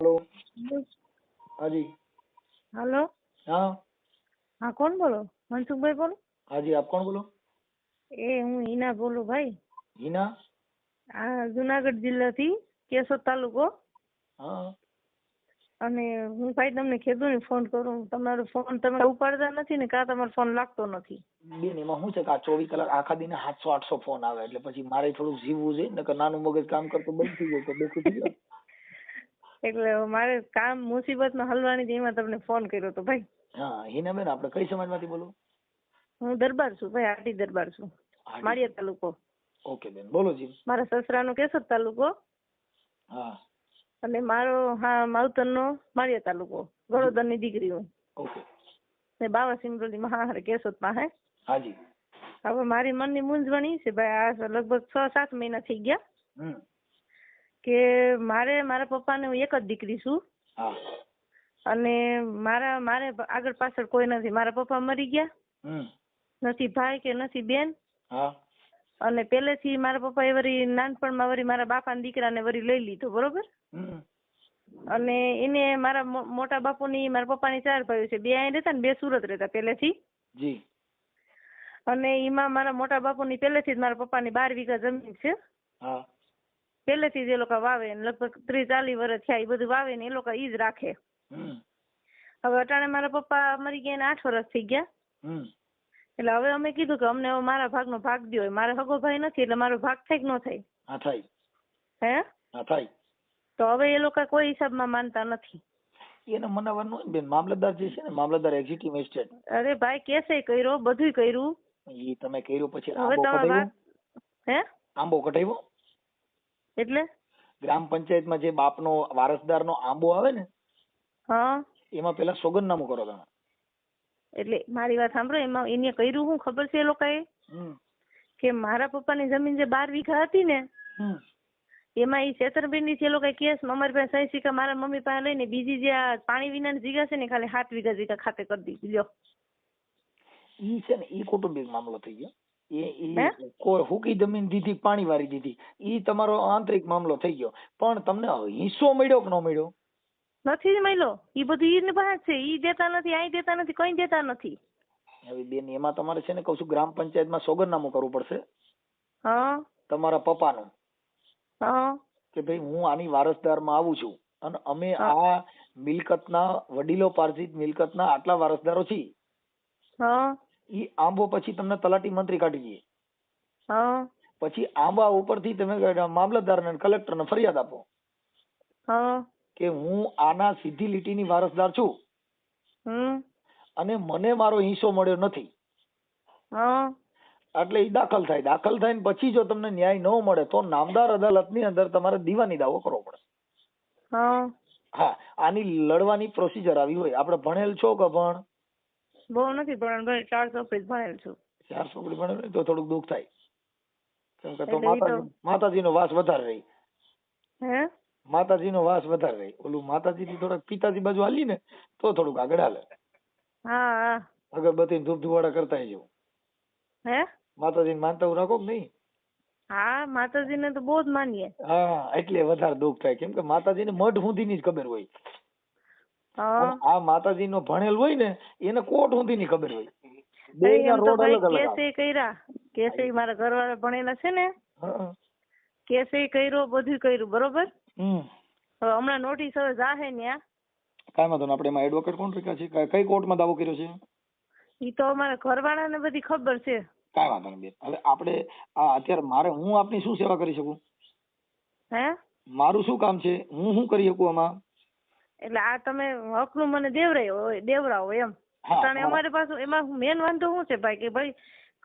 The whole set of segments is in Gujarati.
હેલો. હાજી. હેલો. હા. હા કોણ બોલો? મનસુખભાઈ બોલો. હાજી આપ કોણ બોલો? એ હું હિના બોલું ભાઈ. હિના? આ જુનાગઢ જિલ્લાથી કેશોદ તાલુકો. હા. અને હું ભાઈ તમને ખેડૂતને ફોન કરું. તમારો ફોન તમે ઉપાડતા નથી ને કાં તમારો ફોન લાગતો નથી? બેન એમાં શું છે કે આ ચોવીસ કલાક આખા દિને સાતસો આઠસો ફોન આવે. એટલે પછી મારે થોડું જીવવું છે નકર નાનું મગજ કામ કરતું બંધ થઈ ગયું તો બેસું થઈ ગયું એટલે મારે કામ મુસીબતમાં હલવાની હતી એમાં તમને ફોન કર્યો તો ભાઈ. હા હિનાબેન આપણે કઈ સમાજમાંથી બોલો? હું દરબાર છું ભાઈ આટી દરબાર છું. માળિયા તાલુકો. ઓકે બેન બોલો જી. મારા સસરાનો કેશોદ તાલુકો. હા. અને મારો હા માવતરનો માળિયા તાલુકો. ગળોદરની દીકરી હું. ઓકે. ને બાવા સિમરોલી મહાહારે કેશોદ પાસે હાજી હવે મારી મનની મૂંઝવણ છે ભાઈ આ લગભગ છ સાત મહિના થઈ ગયા. હમ. કે મારે મારા પપ્પાને હું એક જ દીકરી છું. અને મારા મારે આગળ પાછળ કોઈ નથી. મારા પપ્પા મરી ગયા. નથી ભાઈ કે નથી બેન. અને પેલેથી મારા પપ્પાએ વળી નાનપણમાં વળી મારા બાપાના દીકરાને વળી લઈ લીધો બરોબર? અને એને મારા મોટા બાપુની મારા પપ્પાની ચાર ભાઈઓ છે. બે અહીં રહેતા ને બે સુરત રહેતા પહેલેથી. જી. અને એમાં મારા મોટા બાપુની પહેલેથી જ મારા પપ્પાની બાર વીઘા જમીન છે. હા. પહેલેથી જ એ લોકો વાવે લગભગ ત્રીસ ચાલીસ વર્ષ થયા એ બધું વાવે ને એ લોકો ઈ જ રાખે. હવે અટાણે મારા પપ્પા મરી ગયા આઠ વર્ષ થઈ ગયા. એટલે હવે અમે કીધું કે અમને મારા ભાગનો ભાગ દો મારે હગો ભાઈ નથી એટલે મારો ભાગ થાય કે ન થાય હા થાય. હે? હા થાય. તો હવે એ લોકો કોઈ હિસાબમાં માનતા નથી. એને મનાવવાનું હોય બેન? મામલતદાર જે છે ને મામલતદાર એક્ઝિક્યુટિવ મેજિસ્ટ્રેટ અરે ભાઈ કેસે કર્યો? બધુંય કર્યું. એ તમે કર્યું પછી હવે આંબો કઢાવ્યો? હે? આંબો કઢાવ્યો? એટલે? ગ્રામ પંચાયતમાં જે બાપનો વારસદારનો આંબો આવે ને હા. એમાં પેલા સોગંદનામું કરો તમે. એટલે મારી વાત સાંભળો એમાં એને કર્યું હું ખબર છે એ લોકોએ? કે મારા પપ્પાની જમીન જે બાર વીઘા હતી ને એમાં એ છેતરપિંડી છે એ લોકોએ કેસ અમારી પાસે સહી સિક્કા મારા મમ્મી પાસે લઈને બીજી જે આ પાણી વિનાની જગ્યા છે ને ખાલી સાત વીઘા જગ્યા ખાતે કરી દીધી. લ્યો. ઈ છે ને ઈ કુટુંબિક મામલો થઈ ગયો. એ ઈ કોઈ હુકી જમીન દીધી પાણી વારી દીધી ઈ તમારો આંતરિક મામલો થઈ ગયો. પણ તમને હિસ્સો મળ્યો કે ન મળ્યો? નથી મળ્યો. ઈ બધું ઈ પાસે છે. ઈ દેતા નથી અહીં દેતા નથી કઈ દેતા નથી. હવે બેન એમાં તમારે છે ને કઉ છું ગ્રામ પંચાયતમાં સોગરનામું કરવું પડશે. હા. તમારા પપ્પાનું. હા. કે ભાઈ હું આની વારસદારમાં આવું છું. અને અમે. આ મિલકતના વડીલો પાર્જિત મિલકતના આટલા વારસદારો છીએ. હા. ઈ આંબો પછી તમને તલાટી મંત્રી કાઢી દઈએ. હા. પછી આંબા ઉપરથી તમે મામલતદારને કલેક્ટર ને ફરિયાદ આપો. હા. કે હું આના સીધી લીટીની વારસદાર છું. હમ. અને મને મારો હિસ્સો મળ્યો નથી. હા. એટલે એ દાખલ થાય. દાખલ થાય ને પછી જો તમને ન્યાય ન મળે તો નામદાર અદાલતની અંદર તમારે દીવાની દાવો કરવો પડે. હા. હા. આની લડવાની પ્રોસિજર આવી હોય. આપણે ભણેલ છો કે ભણ? બહુ નથી ભણેલ ભાઈ ચાર ચોપડી ભણેલ છું. ચારસો ચોપડી ભણેલ તો થોડુંક દુઃખ થાય. કેમ કે તો માતાજી માતાજીનો વાસ વધારે રહી. હે? માતાજીનો વાસ વધારે રહી. ઓલું માતાજીથી થોડાક પિતાજી બાજુ હાલી ને તો થોડુંક આગળ હાલે. હા હા. અગરબત્તી ધૂપ ધુવાડા કરતા જવું હે? માતાજીને માનતા હું રાખો કે નહીં? હા માતાજીને તો બહુ જ માનીએ. હા એટલે વધારે દુઃખ થાય. કેમ કે માતાજીને મઢ સુધીની જ ખબર હોય. હા. માતાજી નો ભણેલ હોય ને એને કોટ સુધીની ખબર હોય. તો રોડ અલગ અલગ કેસે કર્યા? કેસે મારા ઘરવાળા ભણેલા છે ને? કેસે કર્યો બધું કર્યું બરોબર? હવે હમણાં નોટિસ હવે જાહે ન્યા. કાંઈ વાંધો આપણે એમાં એડવોકેટ કોણ રાખ્યા છે? કઈ- કઈ કોર્ટમાં દાવો કર્યો છે? ઈ તો અમારા ઘરવાળાને બધી ખબર છે. કાંઈ વાંધો નહીં બેન. હવે આપણે આ અત્યારે મારે હું આપની શું સેવા કરી શકું? હે? મારું શું કામ છે? હું શું કરી શકું આમાં? એટલે આ તમે હકનું મને દેવરાયો હોય દેવરાવો એમ. કારણ અમારે પાસે એમાં મેન વાંધો શું છે ભાઈ? કે ભાઈ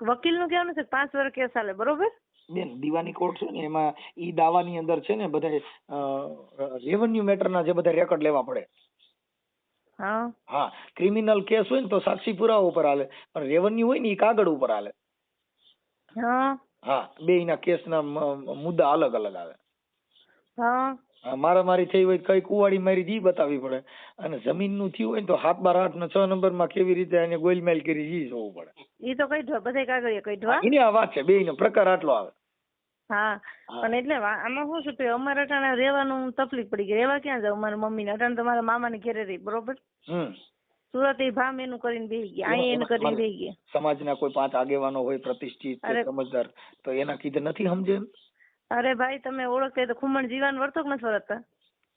વકીલનું કહેવાનું છે પાંચ વર્ષ કેસ ચાલે બરોબર? બેન દીવાની કોર્ટ છે ને એમાં ઈ દાવાની અંદર છે ને બધા રેવન્યુ મેટરના જે બધા રેકોર્ડ લેવા પડે. હા. હા ક્રિમિનલ કેસ હોય ને તો સાક્ષી પુરાવા ઉપર હાલે પણ રેવન્યુ હોય ને એ કાગળ ઉપર હાલે. હા. હા બે ના કેસના મુદ્દા અલગ અલગ આવે. હા, મારામારી થઈ હોય કઈ કુવાડી મારી ઈ બતાવવી પડે. અને જમીનનું થયું હોય ને તો હાથ બાર આઠ ને છ નંબરમાં કેવી રીતે એને ગોલમેલ કરી જી જોવું પડે. એ તો કઈ બધા કાગળિયા કઈ એની આ વાત છે બે નો પ્રકાર આટલો આવે. હા. પણ એટલે આમાં શું છે કે અમારે અટાણે રહેવાનું તકલીફ પડી ગઈ. રહેવા ક્યાં જાવ મારા મમ્મીને. અટાણે તમારા મામા ને ઘેરે રહી બરોબર? સુરત એ ભામ એનું કરીને બેસી ગયા અહીં એનું કરીને બેસી ગયા. સમાજના કોઈ પાંચ આગેવાનો હોય પ્રતિષ્ઠિત સમજદાર તો એના કીધે નથી સમજે એમ? અરે ભાઈ તમે ઓળખતા તો ખુમણ જીવાન વર્તક ન નથી વર્તતા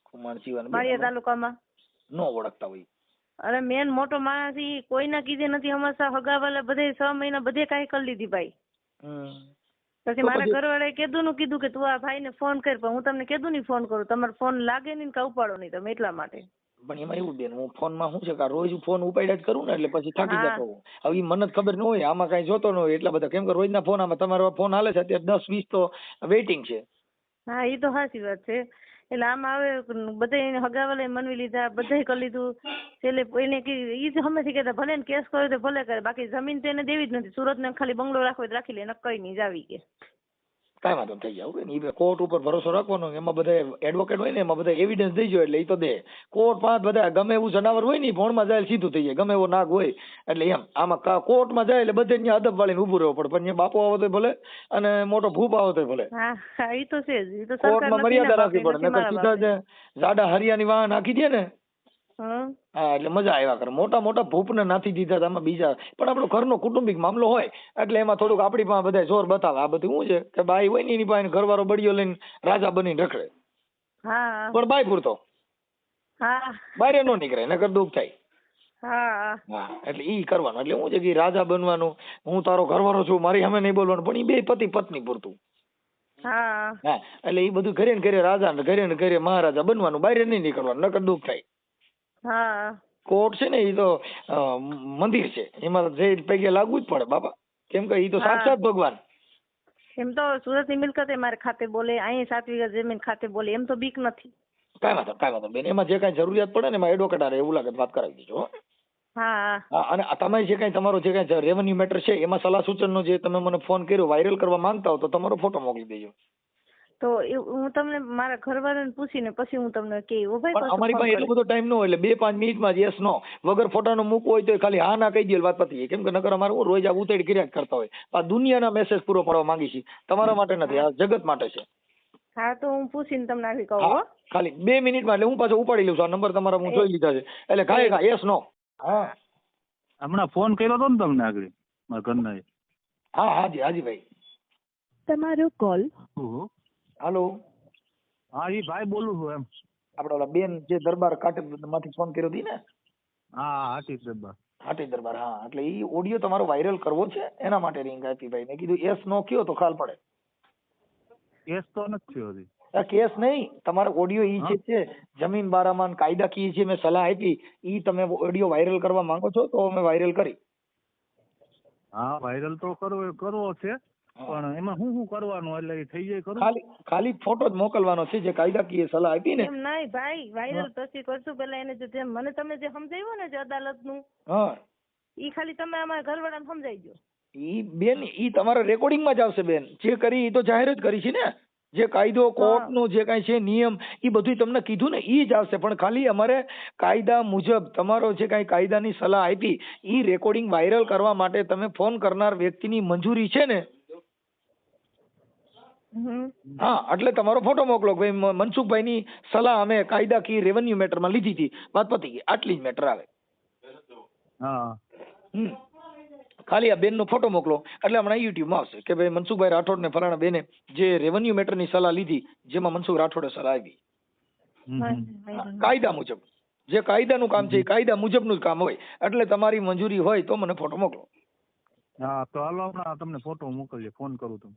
કુમાર જીવન માળિયા તાલુકામાં. ન ઓળખતા હોય. અરે મેન મોટો માણસ ઈ કોઈના કીધે નથી હમણાં હગાવાલા બધે છ મહિના બધે કાંઈ કરી લીધી ભાઈ. પછી મારા ઘરવાળાએ કીધું નું કીધું કે તું આ ભાઈને ફોન કર પણ હું તમને કીધું નહીં ફોન કરું. તમારો ફોન લાગે નહીં કાં ઉપાડો નહીં તમે એટલા માટે. પણ એમાં એવું બેન હું ફોનમાં શું છે કે રોજ ફોન ઉપાડ્યા જ કરું ને એટલે પછી થાકી જતો હું હવે મને ખબર ન હોય આમાં કઈ જોતો ન હોય એટલા બધા કેમ કે રોજના ફોન આમાં તમારો ફોન હાલે છે અત્યારે દસ વીસ તો વેઇટિંગ છે. હા એ તો સાચી વાત છે. એટલે આમાં હવે બધા એને હગાવાલે મનવી લીધા બધાય કરી લીધું. એટલે એને કી- ઈ જ હમેથી કહેતા ભલે ને કેસ કર્યો તો ભલે કરે બાકી જમીન તો એને દેવી જ નથી. સુરત ને ખાલી બંગલો રાખવો રાખી લે એને કઈ જ આવી કે કાંઈ વાંધો થઈ જાવ ઈ કોર્ટ ઉપર ભરોસો રાખવાનો એમાં બધા એડવોકેટ હોય ને એમાં બધા એવિડન્સ દઈ જાય એટલે એ તો દે. કોર્ટ પાંચ બધા ગમે એવું જનાવર હોય ને ભોણમાં જાય સીધું થઈ જાય. ગમે એવો નાગ હોય એટલે એમ. આમાં કોર્ટમાં જાય એટલે બધે ત્યાં અદબ વાળીને ઊભું રહેવું પડે. પણ ત્યાં બાપુ આવો તો ભલે અને મોટો ભૂપ આવો તો ભલે. હા તો છે કોર્ટમાં મર્યાદા રાખવી પડે. નકર સીધા જાડા હરિયાની વાહ નાખી દે ને. હં? એટલે મજા આવ્યા કરે. મોટા મોટા ભૂપને નાથી દીધા હતા આમાં બીજા. પણ આપણો ઘરનો કુટુંબિક મામલો હોય એટલે એમાં થોડુંક આપણી પાસે બધા જોર બતાવે. આ બધું શું છે? કે બાઈ હોય ને એની પાસે ઘરવાળો બળિયો લઈને રાજા બનીને રખડે. હા. પણ બાઈ પૂરતો. હા. નો નીકળે નકર દુઃખ થાય. હા. એટલે ઈ કરવાનું. એટલે હું છે કે રાજા બનવાનું હું તારો ઘરવાળો છું મારી સામે નહીં બોલવાનું પણ ઈ બે પતિ પત્ની પૂરતું. હા. એટલે એ બધું ઘરે ને ઘરે રાજા ને ઘરે ને ઘરે મહારાજા બનવાનું બારે નહીં નીકળવાનું નકર દુઃખ થાય. હા. કોર્ટ છે ને એ તો મંદિર છે. એમાં જે પૈકી લાગવું જ પડે બાપા. કેમ કે ઈ તો. સાક્ષાત ભગવાન. એમ તો સુરતની મિલકત એ મારે ખાતે બોલે અહીં સાત વીઘા જમીન ખાતે બોલે એમ તો બીક નથી. કાંઈ વાંધો કાંઈ વાંધો બેન. એમાં જે કાંઈ જરૂરિયાત પડે ને એમાં એડવોકેટ આરે એવું લાગે વાત કરાવી દેજો હા. હા. અને તમે જે કાંઈ તમારો જે કાંઈ રેવન્યુ મેટર છે એમાં સલાહ સૂચનનો જે તમે મને ફોન કર્યો વાયરલ કરવા માંગતા હો તો તમારો ફોટો મોકલી દેજો. તો હું તમને મારા ઘરવાળાને પૂછીને પછી હું તમને કે ઓ ભાઈ પણ અમારી પાસે એટલો બધો ટાઈમ ન હોય એટલે બે પાંચ મિનિટમાં યસ નો વગર ફોટાનો મૂકવો હોય તો ખાલી હા ના કહી દે વાત પતી કેમ કે નકર અમારે હું રોજ આ ઉતેડ કર્યા જ કરતા હોય. આ દુનિયાના મેસેજ પૂરો પાડવા માંગી છે. તમારા માટે નથી આ જગત માટે છે. હા તો હું પૂછીને તમને આવી કહું હો ખાલી બે મિનિટમાં એટલે હું પાછો ઉપાડી લઉં છું. આ નંબર તમારા હું જોઈ લીધા છે. એટલે ખાય ખા યસ નો હા. હમણાં ફોન કર્યો હતો ને તમને આગળ મારા ઘરના હા હાજી હાજી ભાઈ. તમારો કોલ ઓહો. હાલો. હા એ ભાઈ બોલું છું એમ. આપડે ઓલા બેન જે દરબાર કાટે માંથી ફોન કર્યો હતી ને? હા હાટી દરબાર. હાટી દરબાર હા. એટલે એ ઓડિયો તમારો વાયરલ કરવો છે? એના માટે રિંગ આપી ભાઈ. મેં કીધું એસ નો કયો તો ખાલ પડે. કેસ તો નથી થયો હજી. આ કેસ નહીં. તમારો ઓડિયો ઈ જે છે જમીન બારામાં કાયદાકીય જે મેં સલાહ આપી ઈ તમે ઓડિયો વાયરલ કરવા માંગો છો તો અમે વાયરલ કરી. હા વાયરલ તો કરવો કરવો છે. પણ એમાં શું શું કરવાનું? એટલે થઈ જાય ખરું? ખાલી ખાલી ફોટો જ મોકલવાનો છે જે કાયદાકીય સલાહ આપી ને. એમ નહીં ભાઈ વાયરલ પછી કરશું. પેલા એને જે જેમ મને તમે જે સમજાવ્યું ને જે અદાલતનું હા. ઈ ખાલી તમે અમારા ઘરવાળાને સમજાવી દો ઈ બેન ઈ તમારા રેકોર્ડિંગમાં જ આવશે બેન. જે કરી ઈ તો જાહેર જ કરી છે ને. જે કાયદો કોર્ટનો જે કાંઈ છે નિયમ એ બધું તમને કીધું ને એ જ આવશે. પણ ખાલી અમારે કાયદા મુજબ તમારો જે કાંઈ કાયદાની સલાહ આપી ઈ રેકોર્ડિંગ વાયરલ કરવા માટે તમે ફોન કરનાર વ્યક્તિની મંજૂરી છે ને? હા એટલે તમારો ફોટો મોકલો કે ભાઈ મનસુખભાઈ ની સલાહ અમે કાયદાકીય રેવન્યુ મેટરમાં લીધી હતી. વાત પતી ગઈ. આટલી જ મેટર આવે. હા. હમ. ખાલી આ બેનનો ફોટો મોકલો. એટલે હમણાં યુટ્યુબમાં આવશે કે ભાઈ મનસુખભાઈ રાઠોડ ને ફલાણા બેને જે રેવન્યુ મેટરની સલાહ લીધી જેમાં મનસુખ રાઠોડે સલાહ આપી. કાયદા મુજબ. જે કાયદાનું કામ છે એ કાયદા મુજબનું જ કામ હોય. એટલે તમારી મંજૂરી હોય તો મને ફોટો મોકલો. હા તો હાલો હમણાં તમને ફોટો મોકલીએ. ફોન કરું તમને.